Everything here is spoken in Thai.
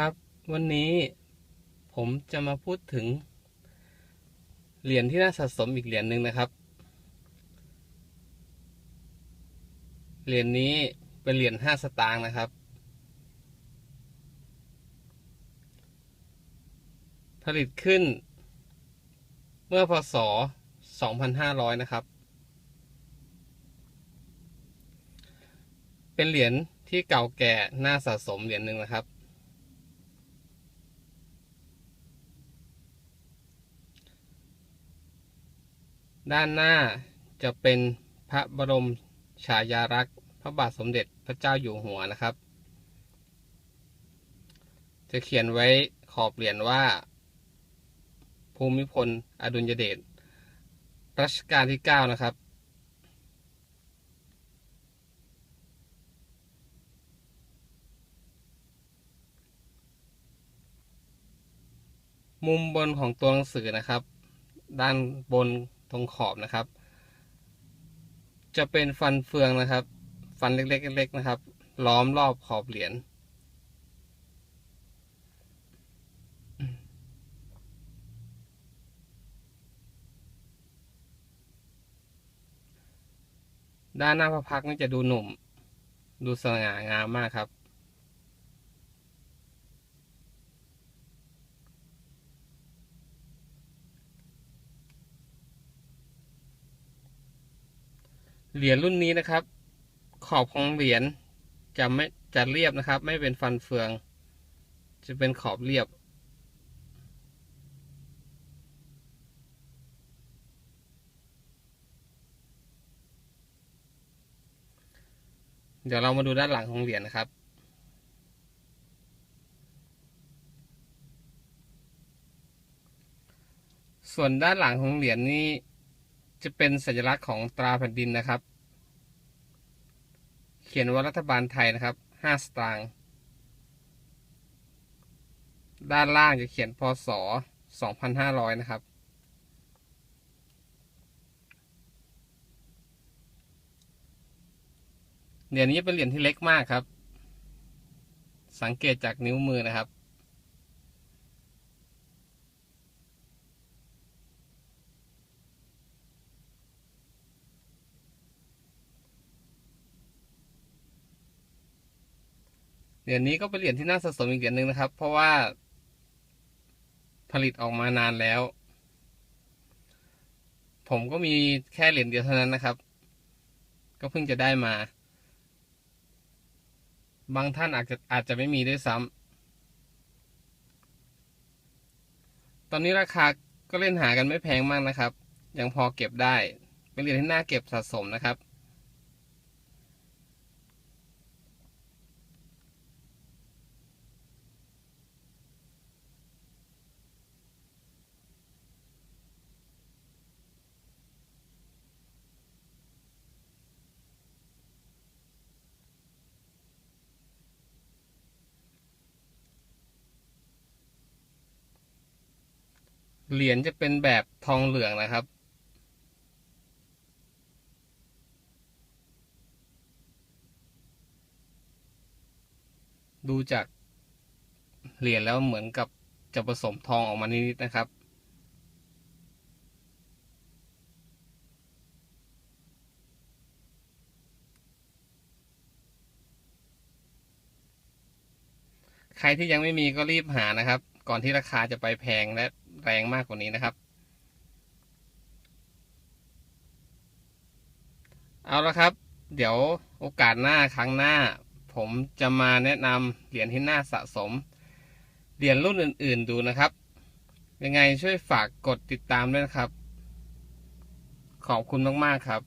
ครับ วันนี้ผมจะมาพูดถึง เหรียญที่น่าสะสมอีกเหรียญหนึ่งนะครับ เหรียญนี้เป็นเหรียญห้าสตางค์นะครับ ผลิตขึ้น เมื่อพศ 2500 นะครับ เป็นเหรียญที่เก่าแก่น่าสะสมเหรียญหนึ่งนะครับ ด้านหน้าจะเป็นพระบรมฉายาลักษณ์พระบาทสมเด็จพระเจ้าอยู่หัวนะครับ จะเขียนไว้ขอบเหรียญว่า ภูมิพลอดุลยเดชรัชกาลที่ 9 นะครับ มุมบนของตัวหนังสือนะครับ ด้านบน ตรงขอบนะครับ จะเป็นฟันเฟืองนะครับ ฟันเล็กๆเล็กๆนะครับ ล้อมรอบขอบเหรียญด้านหน้าพระพักนี่จะดูหนุ่ม ดูสง่างามมากครับ เหรียญรุ่นนี้นะครับ ขอบของเหรียญจะไม่จะเรียบนะครับ ไม่เป็นฟันเฟือง จะเป็นขอบเรียบ เดี๋ยวเรามาดูด้านหลังของเหรียญนะครับส่วนด้านหลังของเหรียญนี้จะเป็นสัญลักษณ์ของตราแผ่นดินนะครับ ขียนว่ารัฐบาลไทยนะครับห้าสตางค์ด้านล่างจะเขียนพศ2500นะครับ เหรียญนี้เป็นเหรียญที่เล็กมากครับ สังเกตจากนิ้วมือนะครับ เหรียญนี้ก็เป็นเหรียญที่น่าสะสมอีกเหรียญหนึ่งนะครับ เพราะว่า ผลิตออกมานานแล้ว ผมก็มีแค่เหรียญเดียวเท่านั้นนะครับ ก็เพิ่งจะได้มา บางท่านอาจจะอาจจะไม่มีด้วยซ้ำตอนนี้ราคาก็เล่นหากันไม่แพงมากนะครับ ยังพอเก็บได้ เป็นเหรียญที่น่าเก็บสะสมนะครับ เหรียญจะเป็นแบบทองเหลืองนะครับ ดูจากเหรียญแล้วเหมือนกับจะผสมทองออกมานิดๆนะครับใครที่ยังไม่มีก็รีบหานะครับ ก่อนที่ราคาจะไปแพงและ แรงมากกว่านี้นะครับ เอาละครับ เดี๋ยวโอกาสหน้าครั้งหน้า ผมจะมาแนะนำเหรียญที่น่าสะสม เหรียญรุ่นอื่น ๆดูนะครับ ยังไงช่วยฝากกดติดตามด้วยนะครับ ขอบคุณมาก ๆ ครับ